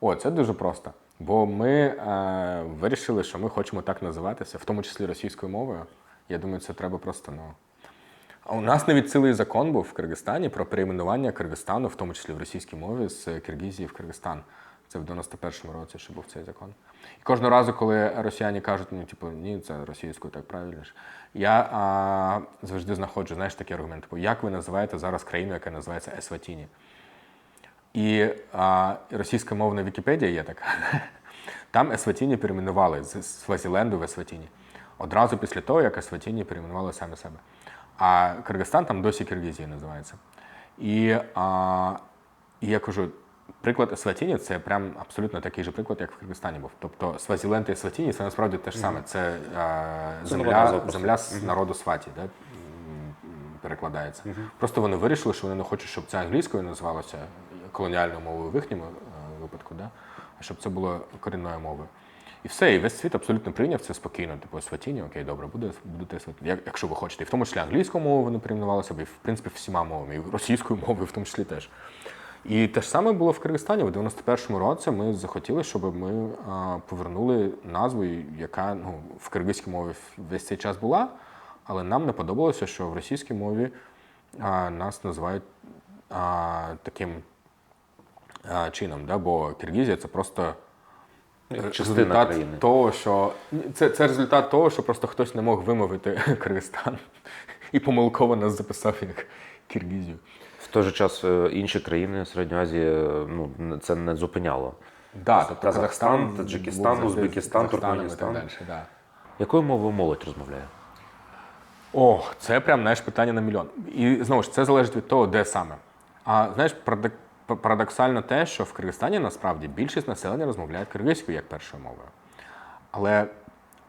О, це дуже просто. Бо ми е, вирішили, що ми хочемо так називатися, в тому числі російською мовою. Я думаю, це треба просто. Ну... А у нас навіть цілий закон був в Киргизстані про перейменування Киргизстану, в тому числі в російській мові, з Киргизії в Киргизстан. Це в 91-му році ще був цей закон. І кожного разу, коли росіяни кажуть, ну, типу, ні, це російською так правильніше, я а, завжди знаходжу, знаєш, такий аргумент, типу, як ви називаєте зараз країну, яка називається Есватіні? І а, російськомовна Вікіпедія є така. Там Есватіні перейменували з Свазіленду в Есватіні. Одразу після того, як Есватіні перейменували самі себе. А Киргизстан там досі Киргизія називається. І, а, і я кажу, приклад Есватіні це прям абсолютно такий же приклад, як в Киргизстані був. Тобто Свазіленд і Есватіні це насправді те ж саме. Це а, земля, земля з народу Сваті. Да? перекладається. Просто вони вирішили, що вони не хочуть, щоб це англійською називалося колоніальною мовою в їхньому е, випадку, да? а щоб це було корінною мовою. І все, і весь світ абсолютно прийняв це спокійно. Типу, Сватіні, окей, добре, буде, Сватіні. Як, якщо ви хочете. І в тому числі англійською мовою вони перейменувалися, і в принципі всіма мовами, і російською мовою в тому числі теж. І те ж саме було в Киргизстані. В 91-му році ми захотіли, щоб ми а, повернули назву, яка ну, в киргизькій мові весь цей час була, але нам не подобалося, що в російській мові а, нас називають а, таким чином, да? бо Киргизія це просто Частина результат країни. того, що це, це результат того, що просто хтось не мог вимовити Киргизстан і помилково нас записав як Киргизію. В той же час е, інші країни Середньої Азії е, ну, це не зупиняло. Да, тобто Казахстан, був Таджикистан, Узбекистан, Туркменістан. да. Якою мовою молодь розмовляє? О, це прям знаєш питання на мільйон. І знову ж це залежить від того, де саме. А знаєш, парадоксально те, що в Киргизстані насправді більшість населення розмовляє киргизькою як першою мовою. Але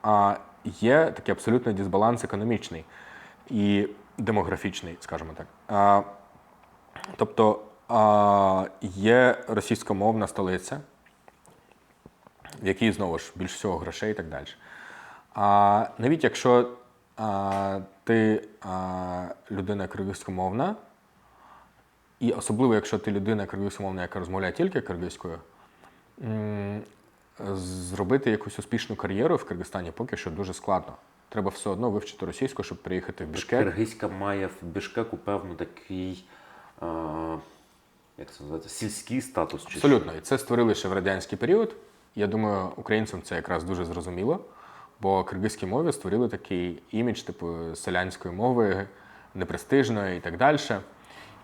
а, є такий абсолютний дисбаланс економічний і демографічний, скажімо так. А, тобто а, є російськомовна столиця, в якій знову ж більш всього грошей і так далі. А навіть якщо а, ти а, людина киргизькомовна, і особливо, якщо ти людина киргизькомовна, яка розмовляє тільки киргизькою, зробити якусь успішну кар'єру в Киргизстані поки що дуже складно. Треба все одно вивчити російську, щоб приїхати в Бішкек. Киргизька має в Бішкеку певно такий, е, як це називається, сільський статус. Чи Абсолютно. І це створили ще в радянський період. Я думаю, українцям це якраз дуже зрозуміло, бо киргизькій мові створили такий імідж, типу селянської мови, непрестижної і так далі.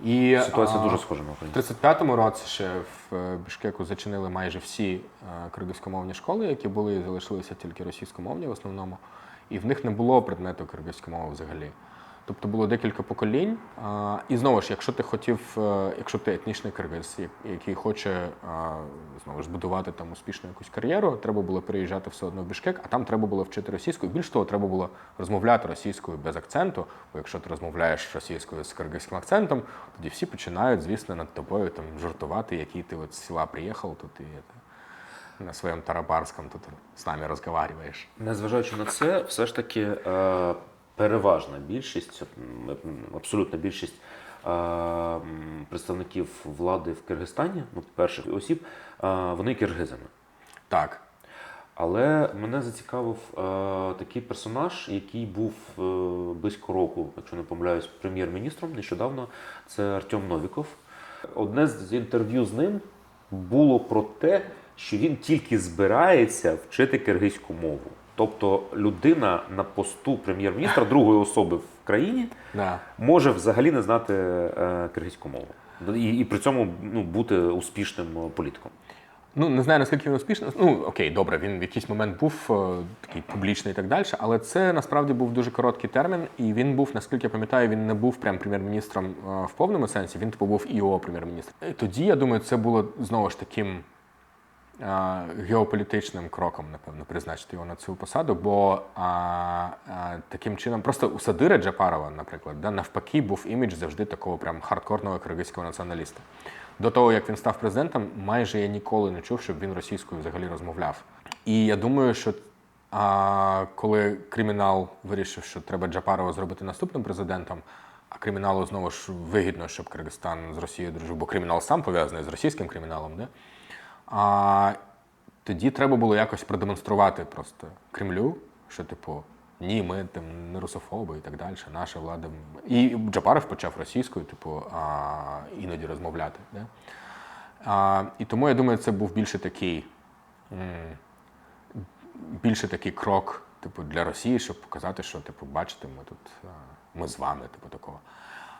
І. Ситуація а, дуже схожа на В українську. 35-му році ще в е, Бішкеку зачинили майже всі е, киргизькомовні школи, які були і залишилися тільки російськомовні в основному. І в них не було предмету киргизької мови взагалі. Тобто було декілька поколінь. І знову ж, якщо ти хотів, е, якщо ти етнічний киргиз, який хоче а, знову ж будувати там успішну якусь кар'єру, треба було переїжджати все одно в Бішкек, а там треба було вчити російською. Більш того, треба було розмовляти російською без акценту. Бо якщо ти розмовляєш російською з киргизьким акцентом, тоді всі починають, звісно, над тобою там жартувати, який ти от з села приїхав тут і е, на своєму тарабарському тут з нами розмовляєш. Незважаючи на це, все ж таки е, переважна більшість, абсолютна більшість представників влади в Киргизстані, ну, перших осіб, вони киргизами. Так. Але мене зацікавив е, такий персонаж, який був е, близько року, якщо не помиляюсь, прем'єр-міністром нещодавно. Це Артем Новіков. Одне з інтерв'ю з ним було про те, що він тільки збирається вчити киргизьку мову. Тобто людина на посту прем'єр-міністра другої особи в країні Да. може взагалі не знати е, киргизьку мову. І, і при цьому ну, бути успішним е, політиком. Ну, не знаю, наскільки він успішний. Ну, окей, добре, він в якийсь момент був е, такий публічний і так далі, але це насправді був дуже короткий термін, і він був, наскільки я пам'ятаю, він не був прям прем'єр-міністром е, в повному сенсі, він типу був ІО прем'єр-міністр. Тоді, я думаю, це було знову ж таким геополітичним кроком, напевно, призначити його на цю посаду, бо а, а, таким чином, просто у Садира Джапарова, наприклад, да, навпаки, був імідж завжди такого прям хардкорного киргизького націоналіста. До того, як він став президентом, майже я ніколи не чув, щоб він російською взагалі розмовляв. І я думаю, що а, коли кримінал вирішив, що треба Джапарова зробити наступним президентом, а криміналу знову ж вигідно, щоб Киргизстан з Росією дружив, бо кримінал сам пов'язаний з російським криміналом, де? А тоді треба було якось продемонструвати просто Кремлю, що, типу, ні, ми там не русофоби і так далі. Наша влада. І Джапаров почав російською, типу, а, іноді розмовляти. Да? А, і тому я думаю, це був більше такий, більше такий крок, типу, для Росії, щоб показати, що, типу, бачите, ми тут, ми з вами, типу, такого.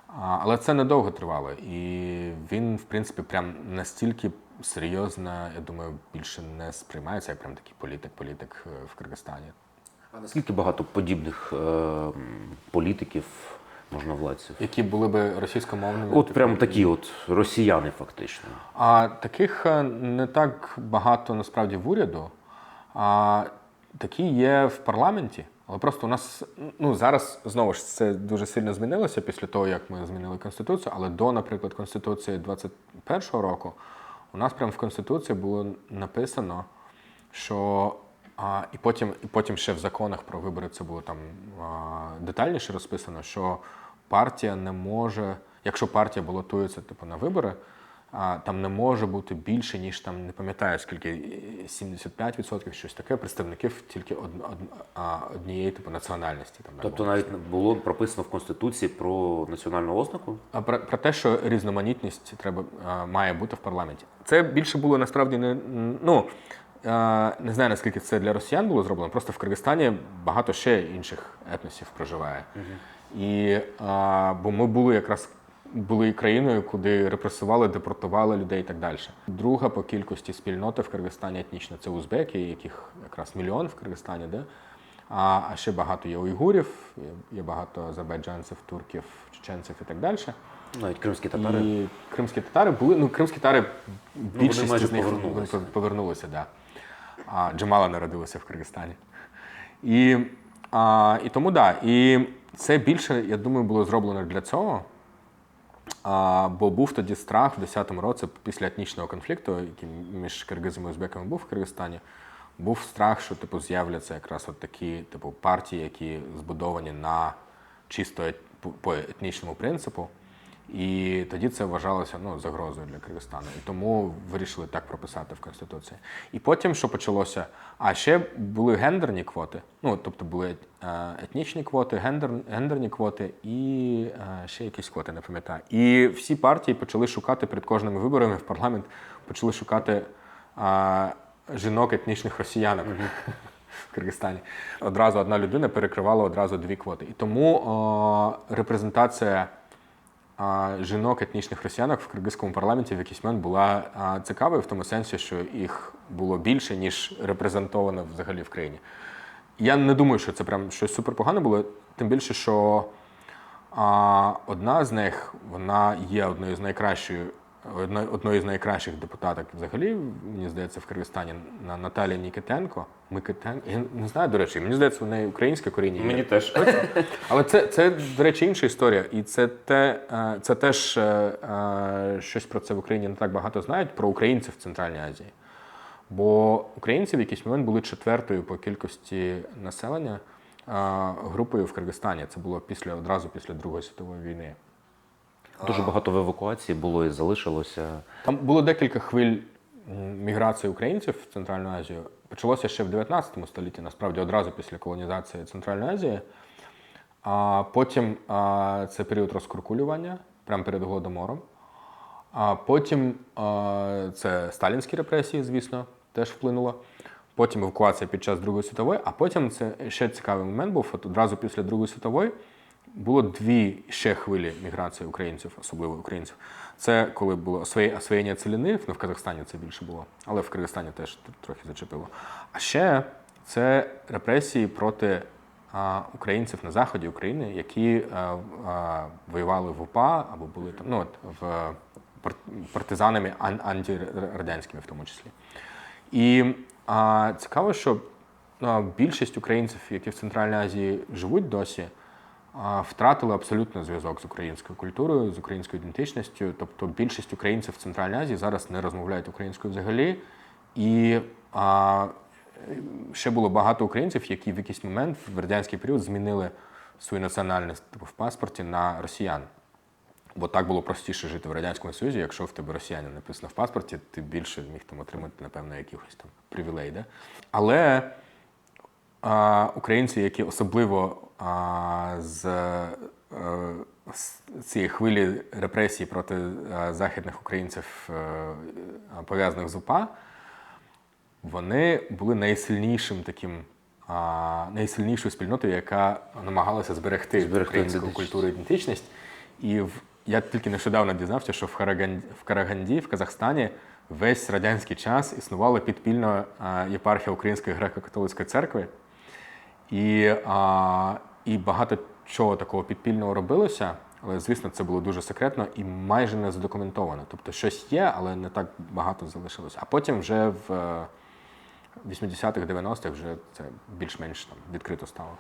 А, але це недовго тривало. І він, в принципі, прям настільки серйозно, я думаю, більше не сприймається, як прям такий політик-політик е, в Киргизстані. А наскільки багато подібних е, політиків, можновладців? Які були би російськомовними. От типу, прям такі от росіяни, фактично. А таких е, не так багато насправді в уряду. А такі є в парламенті. Але просто у нас ну зараз знову ж це дуже сильно змінилося після того, як ми змінили конституцію. Але до, наприклад, конституції 21-го року у нас прямо в конституції було написано, що а, і потім, і потім ще в законах про вибори це було там а, детальніше розписано, що партія не може, якщо партія балотується типу на вибори, там не може бути більше, ніж там не пам'ятаю скільки е, 75% щось таке представників тільки од, од, однієї типу національності. Там, Тобто умовно. навіть було прописано в Конституції про національну ознаку. А про, про те, що різноманітність треба а, має бути в парламенті. Це більше було насправді не ну не знаю наскільки це для росіян було зроблено. Просто в Киргизстані багато ще інших етносів проживає. І а, бо ми були якраз були країною, куди репресували, депортували людей і так далі. Друга по кількості спільноти в Киргизстані етнічна це узбеки, яких якраз мільйон в Киргизстані, де. А, а ще багато є уйгурів, є, є багато азербайджанців, турків, чеченців і так далі. Навіть кримські татари. І кримські татари були. Ну, кримські татари більшість майже з них повернулися. повернулися, да. А Джамала народилася в Киргизстані. І, а, і тому да. І це більше, я думаю, було зроблено для цього. А, бо був тоді страх в 10-му році після етнічного конфлікту, який між киргизами і узбеками був в Киргизстані. Був страх, що типу з'являться якраз от такі типу партії, які збудовані на чисто по- етнічному принципу. І тоді це вважалося ну, загрозою для Киргизстану. І тому вирішили так прописати в Конституції. І потім, що почалося? А ще були гендерні квоти. Ну, тобто були е, етнічні квоти, гендер, гендерні квоти і е, ще якісь квоти, не пам'ятаю. І всі партії почали шукати перед кожними виборами в парламент, почали шукати е, жінок етнічних росіянок. В Киргизстані одразу одна людина перекривала одразу дві квоти. І тому е, репрезентація а, жінок етнічних росіянок в киргизькому парламенті в якийсь момент була цікавою в тому сенсі, що їх було більше, ніж репрезентовано взагалі в країні. Я не думаю, що це прям щось суперпогане було, тим більше, що одна з них вона є одною з найкращою. Одно- Одною з найкращих депутаток взагалі, мені здається, в Киргизстані на Наталія Нікітенко. Микитенко. Я не знаю, до речі, мені здається, в неї українське коріння. є. Мені теж. Але це, це, до речі, інша історія. І це, те, е, це теж е, е, щось про це в Україні не так багато знають, про українців в Центральній Азії. Бо українці в якийсь момент були четвертою по кількості населення групою в Киргизстані. Це було після, одразу після Другої світової війни. Дуже багато в евакуації було і залишилося. Там було декілька хвиль міграції українців в Центральну Азію. Почалося ще в 19 столітті, насправді одразу після колонізації Центральної Азії. А потім а, це період розкуркулювання, прямо перед голодомором. А потім а, це сталінські репресії, звісно, теж вплинуло. Потім евакуація під час Другої світової, а потім це ще цікавий момент був. От одразу після Другої світової було дві ще хвилі міграції українців, особливо українців. Це коли було освоє- освоєння целини, ну в Казахстані це більше було, але в Киргизстані теж трохи зачепило. А ще це репресії проти а, українців на заході України, які а, а, воювали в УПА або були там, ну, от, в пар- партизанами ан- антирадянськими в тому числі. І а, цікаво, що більшість українців, які в Центральній Азії живуть досі, втратили абсолютно зв'язок з українською культурою, з українською ідентичністю. Тобто більшість українців в Центральній Азії зараз не розмовляють українською взагалі. І а, ще було багато українців, які в якийсь момент в радянський період змінили свою національність типу, в паспорті на росіян. Бо так було простіше жити в Радянському Союзі, якщо в тебе росіянин написано в паспорті, ти більше міг там отримати, напевно, якихось там привілей. Да? Але українці, які особливо а, з, е, з цієї хвилі репресій проти е, західних українців, е, пов'язаних з УПА, вони були найсильнішим таким, а, найсильнішою спільнотою, яка намагалася зберегти, Зберегти українську ідентичність. культуру і ідентичність. І в, я тільки нещодавно дізнався, що в Караганді, в Караганді, в Казахстані, весь радянський час існувала підпільна єпархія Української греко-католицької церкви. І, а, і багато чого такого підпільного робилося, але, звісно, це було дуже секретно і майже не задокументовано. Тобто щось є, але не так багато залишилося. А потім вже в е, 80-х, 90-х вже це більш-менш там відкрито стало.